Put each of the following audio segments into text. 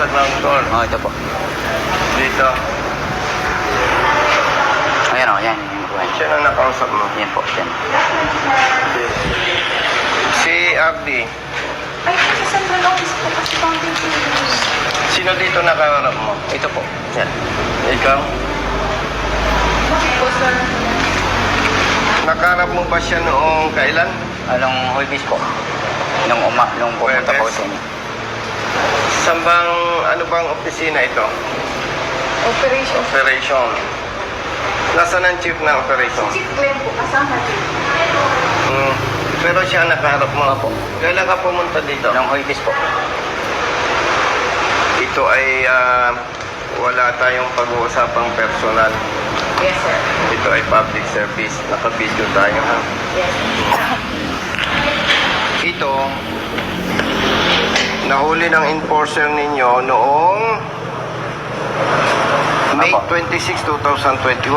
sa ground floor. Oh, ito po. Dito. Ayan o, yan. Yung. Siya ang nakausap mo. Yan po, yan. Si Abdi. Ay, sa central office po kasi figures. Sino dito nakaharap mo? Ito po, sir. Ikaw? Bakit po, sir? Nakaharap mo ba siya noong kailan? Anong Huibis po? Nung uma, nung pumunta po sa inyo. Saan bang, ano bang opisina ito? Operation. Operation. Nasaan ang chief ng operation? Chief Glenn po, kasama din. Hmm. Pero siya ang nakaharap mo. Opo. Kailan ka pumunta dito? Nung Huibis po. Ito ay ah, wala tayong pag-uusapang personal. Yes, sir. Ito ay public service. Naka-video tayo ha. Yes. Ito, nahuli ng enforcer ninyo noong May Apo. 26, 2021.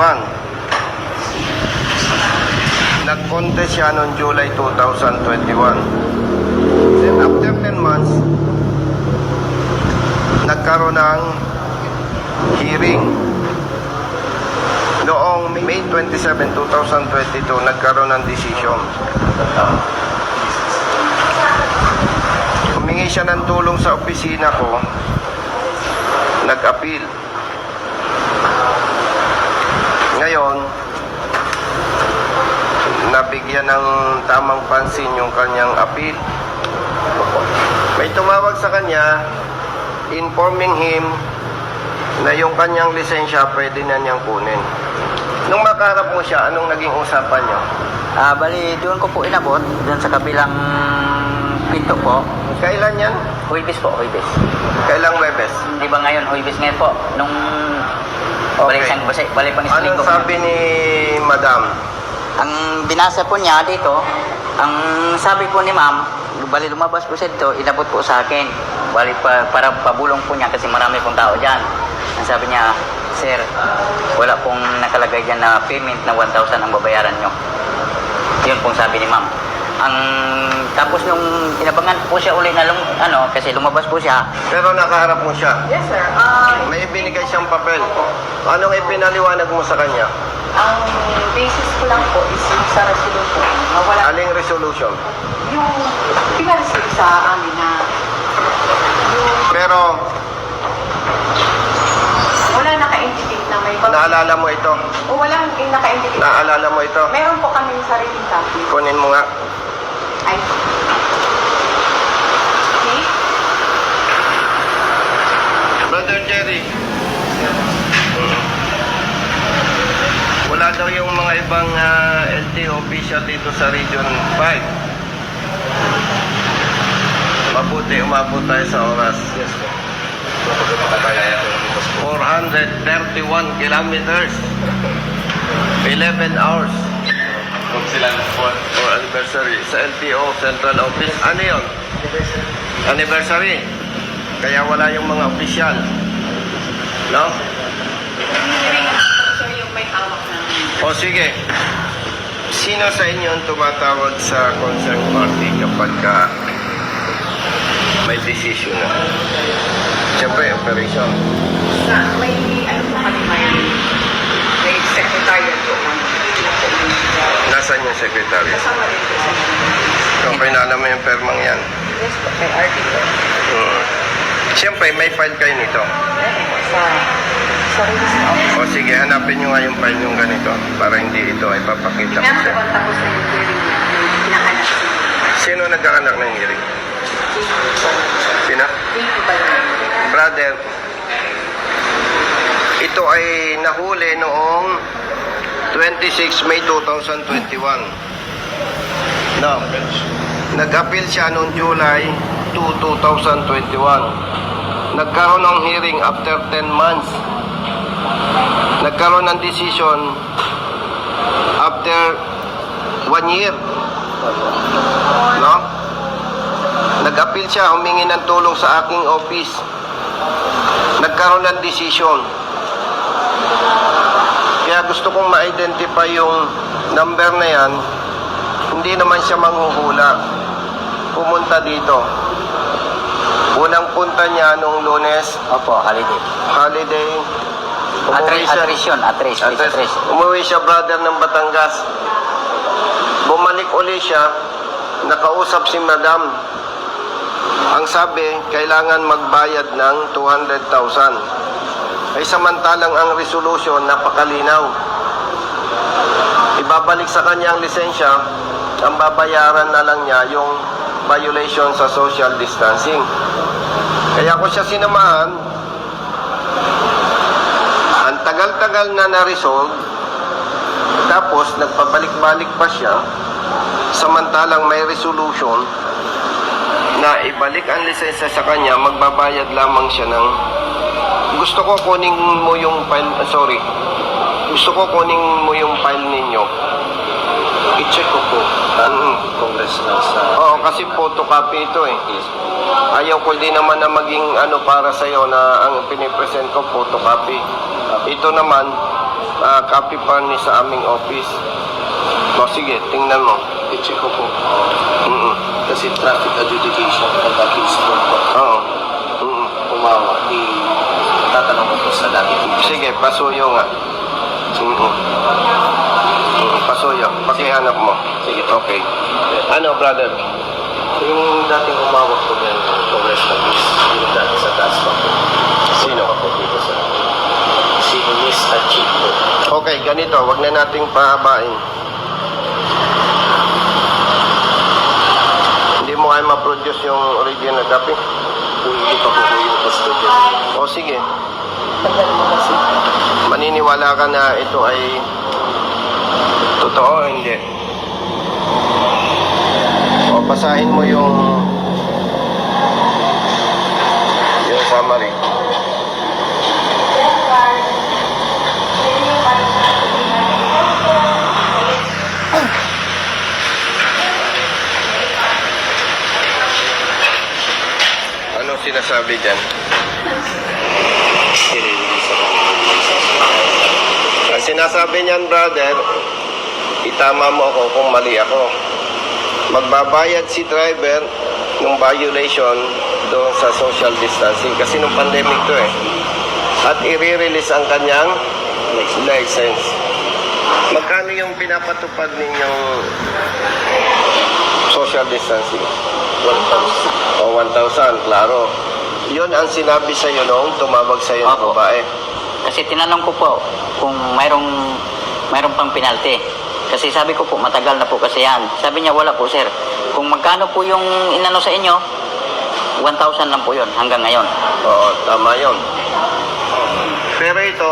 Nag-contest siya noong July 2021. Then after 10 months, nagkaroon ng hearing. Noong May 27, 2022, nagkaroon ng decision. Humingi siya ng tulong sa opisina ko. Nag-appeal. Ngayon, nabigyan ng tamang pansin yung kanyang appeal. May tumawag sa kanya, informing him na yung kanyang lisensya pwede na niyang kunin. Nung makaharap mo siya, anong naging usapan niyo? Ah, bali, doon ko po inabot. Doon sa kabilang pinto po. Kailan yan? Huibis po, Huibis. Kailang Webes? Di ba ngayon, Huibis ngayon po? Nung balik Okay. sang balik, balik pang isang Anong linggo. sabi ni Madam? Ang binasa po niya dito, ang sabi po ni ma'am, bali lumabas po siya dito, inabot po sa akin. Bali pa, para pabulong po niya kasi marami pong tao dyan. Ang sabi niya, Sir, wala pong nakalagay dyan na payment na 1,000 ang babayaran nyo. Yun pong sabi ni ma'am. Ang tapos nung inabangan po siya uli na lum, ano kasi lumabas po siya. Pero nakaharap mo siya. Yes, sir. Ah, May ibinigay siyang papel. Anong ipinaliwanag mo sa kanya? ang basis ko lang po is yung sa resolution. na wala Aling resolution? yung pinareceive sa amin na yung Pero wala naka-indicate na may pag- naalala mo ito? o walang yung naka-indicate. Naalala mo ito? Meron po kami sariling copy. Kunin mo nga. Ay. Okay? Brother Jerry. Wala daw yung mga ibang ah, LTO official dito sa Region 5. Mabuti, umabot tayo sa oras. Yes, 431 kilometers. 11 hours. Huwag silang phone. for anniversary sa LTO Central Office. Ano yun? Anniversary. Kaya wala yung mga opisyal. No? Hearing sir yung may hawak O sige. Sino sa inyo ang tumatawag sa concert party kapag ka may decision na? Siyempre, operation. sa may ano po kami may may secretariat po kami. Nasaan yung secretary? Kasama rin po mo yung permang yan. Yes po, kay RT po. Hmm. Siyempre, may file kayo nito. Meron po sa office. O sige, hanapin nyo nga yung file yung ganito para hindi ito ay papakita ko Meron siya. po tapos sa yung hearing na yung pinaanak si Sino nagkaanak ng hearing? Ba yun? Brother, ito ay nahuli noong 26 May 2021. No. Nag-appeal siya noong July 2, 2021. Nagkaroon ng hearing after 10 months. Nagkaroon ng decision after 1 year. No? Nag-appeal siya, humingi ng tulong sa aking office. Nagkaroon ng decision. Kaya gusto kong ma-identify yung number na yan. Hindi naman siya manghuhula. Pumunta dito. Unang punta niya nung lunes, Opo, holiday. holiday. Atres, atres yun, atres, please, Atres. atres. Umuwi siya, brother, ng Batangas. Bumalik uli siya, nakausap si madam. Ang sabi, kailangan magbayad ng 200,000. Ay samantalang ang resolution, napakalinaw. Ibabalik sa kanya ang lisensya, ang babayaran na lang niya yung violation sa social distancing. Kaya ko siya sinamahan, ang tagal-tagal na na-resolve, tapos nagpabalik-balik pa siya, samantalang may resolution na ibalik ang lisensya sa kanya, magbabayad lamang siya ng gusto ko kunin mo yung file, ah, sorry, gusto ko kunin mo yung file ninyo. I-check ko po Mm. congressman sa Oo, kasi photocopy ito eh. Ayaw ko din naman na maging ano para sa'yo na ang pinipresent ko photocopy. Ito naman, ah, copy pa ni sa aming office. O sige, tingnan mo. i-check ko po Mm kasi traffic adjudication ng case po Oo. Mm pumawa di pasuyo nga. Mm mm Pasuyo. Pakihanap mo. Sige, okay. Ano, brother? yung dating umawak po ng congressman is yung dati sa taas pa po Sino? pa po dito sa si Miss Achid po Okay, ganito. Wag na nating pahabain. Hindi mo kaya ma-produce yung original copy? kung hindi pa po po yung custodian O sige. Maniniwala ka na ito ay totoo hindi? O basahin mo yung yung summary. Ano sinasabi dyan? i-release ako sinasabi niyan, brother, itama mo ako kung mali ako. Magbabayad si driver ng violation doon sa social distancing kasi nung pandemic to eh. At i-release ang kanyang license. Magkano yung pinapatupad ninyong social distancing? 1,000. O 1,000, klaro. Yun ang sinabi sa iyo noong tumawag sa iyo ng babae. Kasi tinanong ko po kung mayroong mayroong pang penalty. Kasi sabi ko po, matagal na po kasi yan. Sabi niya, wala po sir. Kung magkano po yung inano sa inyo, 1,000 lang po yun hanggang ngayon. Oo, tama yun. Pero ito,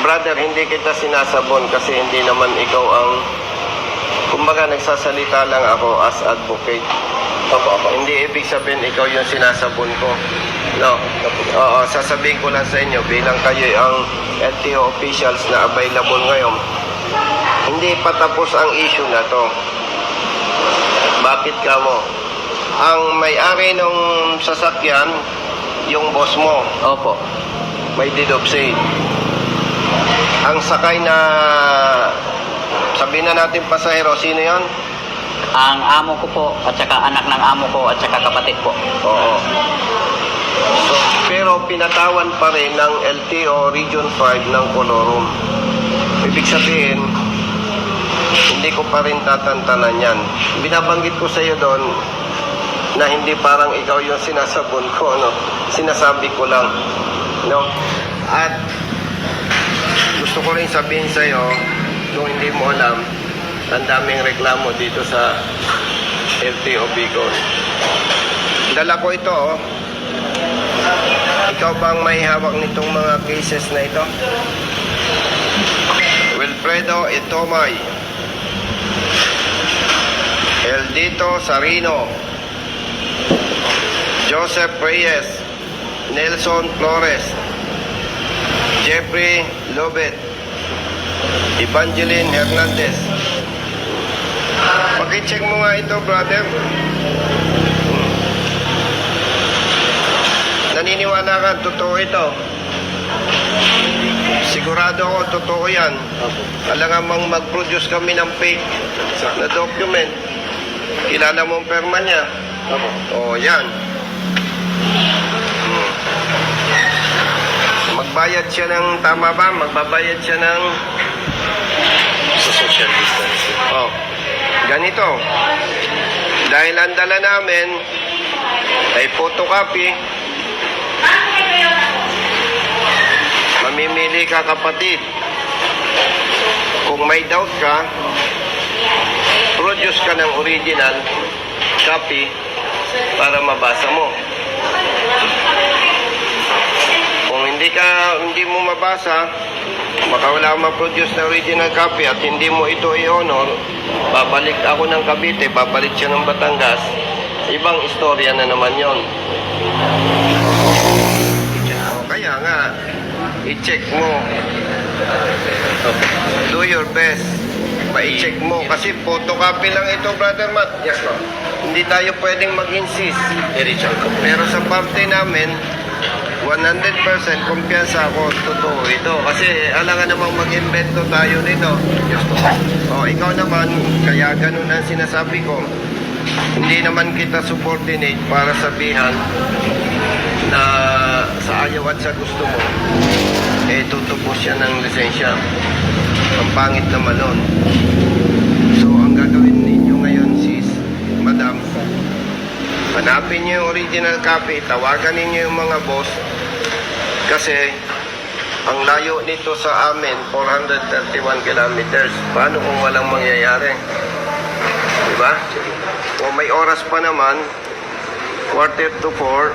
brother, hindi kita sinasabon kasi hindi naman ikaw ang, kumbaga nagsasalita lang ako as advocate. Opo, opo. Hindi ibig sabihin ikaw yung sinasabon ko. No. Oo, sasabihin ko lang sa inyo bilang kayo ang LTO officials na available ngayon. Hindi pa tapos ang issue na to. Bakit ka mo? Ang may-ari ng sasakyan, yung boss mo, Opo. may deed of sale. Ang sakay na sabihin na natin pasahero, sino yon? Ang amo ko po, at saka anak ng amo ko, at saka kapatid po. Oo. So, pero pinatawan pa rin ng LTO Region 5 ng Colorum. Ibig sabihin, hindi ko pa rin tatantanan yan. Binabanggit ko sa iyo doon na hindi parang ikaw yung sinasabon ko, no? Sinasabi ko lang, no? At gusto ko rin sabihin sa iyo, kung hindi mo alam, ang daming reklamo dito sa LTO Bicol. Dala ko ito, oh. Ikaw bang may hawak nitong mga cases na ito? Wilfredo Itomay. Eldito Sarino. Joseph Reyes. Nelson Flores. Jeffrey Lobet. Evangeline Hernandez. Pakicheck mo nga ito, brother. Naniniwala ka, totoo ito. Sigurado ako, totoo yan. Alangan mag-produce kami ng fake na document. Kilala mo ang perma niya. O, yan. Hmm. Magbayad siya ng, tama ba? Magbabayad siya ng, Sa social distancing. oh, ganito. Dahil ang dala namin ay photocopy, mamimili ka kapatid. Kung may doubt ka, produce ka ng original copy para mabasa mo. Kung hindi ka hindi mo mabasa, baka wala ma-produce na original copy at hindi mo ito i-honor, babalik ako ng Cavite, babalik siya ng Batangas, ibang istorya na naman yon. Kaya nga, i-check mo. Do your best. Pa-check mo. Kasi photocopy lang ito, Brother Matt. Yes, ma'am. Hindi tayo pwedeng mag-insist. Pero sa parte namin, 100% kumpiyansa ako, totoo ito. Kasi alangan namang mag-invento tayo nito. O, ikaw naman, kaya ganun ang sinasabi ko. Hindi naman kita subordinate para sabihan na sa ayaw at sa gusto mo, eh tutubos siya ng lisensya. Ang pangit naman nun. So, ang gagawin ninyo ngayon, sis, madam, Hanapin niyo yung original copy, tawagan ninyo yung mga boss kasi ang layo nito sa amin, 431 kilometers. Paano kung walang mangyayari? Diba? Kung may oras pa naman, quarter to four.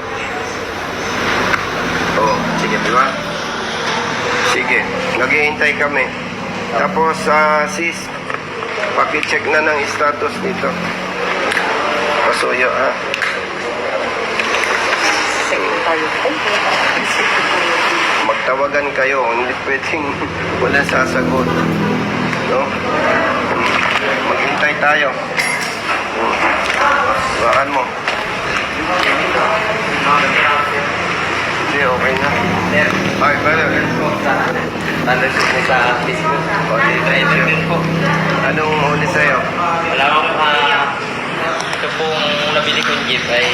Oh, sige, diba? Sige, naghihintay kami. Tapos, ah, sis, pakicheck na ng status dito. Pasuyo, ha? Po. magtawagan kayo, hindi pwedeng wala sasagot. No? Maghintay tayo. Bakan mo. Hindi, okay na. Ay, brother. Tanda ko po sa Facebook. Thank you. po. Anong huli sa'yo? Wala akong uh, ito pong nabili kong jeep ay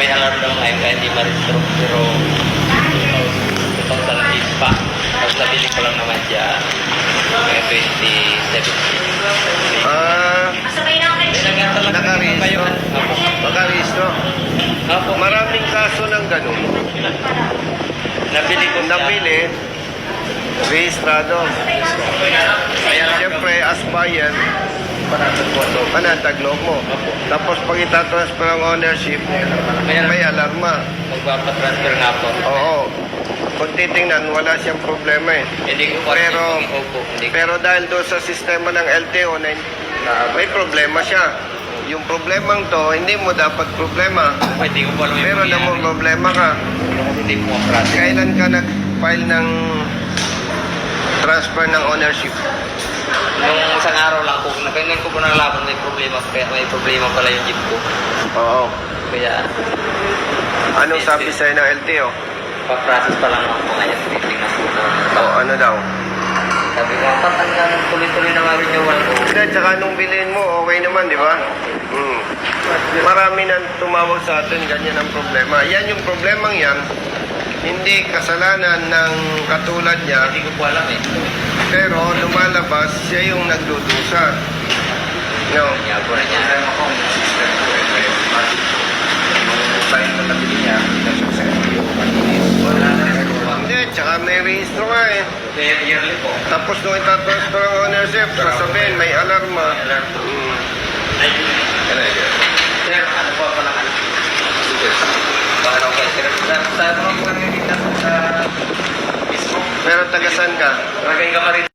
may alarm ngayon kaya hindi ma-restore pero itong talagis pa. Tapos nabili ko lang naman siya ngayong 2017. Ah, Nakarehistro. Nakarehistro. Apo. Maraming kaso ng ganun. Nabili ko siya. Nabili, rehistrado. Siyempre, as buyer, panatag loob mo. Tapos pag itatransfer ang ownership, may alarma. Magpapatransfer nga po. Oo. Kung titingnan, wala siyang problema eh. Hindi ko pa Pero- Opo. Pero dahil doon sa sistema ng LTO na may problema siya. Yung problemang to, hindi mo dapat problema. Hindi ko pa Pero alam mo, problema ka. Hindi po process. Kailan ka nag-file ng transfer ng ownership? Nung isang araw lang po, ngayon ko po nalaman may problema, kaya may problema pala yung jeep ko. Oo. Kaya, Anong sabi sa'yo ng LTO? pa-process pa lang ako ngayon. Titingnan ko na. O ano daw? Sabi ko, pat hanggang tuloy-tuloy na nga renewal ko. Hindi, tsaka nung bilhin mo, okay naman, di ba? Hmm. Marami na tumawag sa atin, ganyan ang problema. Yan yung problemang yan, hindi kasalanan ng katulad niya, Hindi ko po alam eh. Pero lumalabas siya yung nagdudusa. No? Hindi, tsaka may rehistro nga eh. Tapos nung itatransfer ang ownership, sasabihin may alarma. Hmm. Ano ano? Sir? Sa, mga dito sa Facebook. Pero tagasan ka? Lagay ka pa rin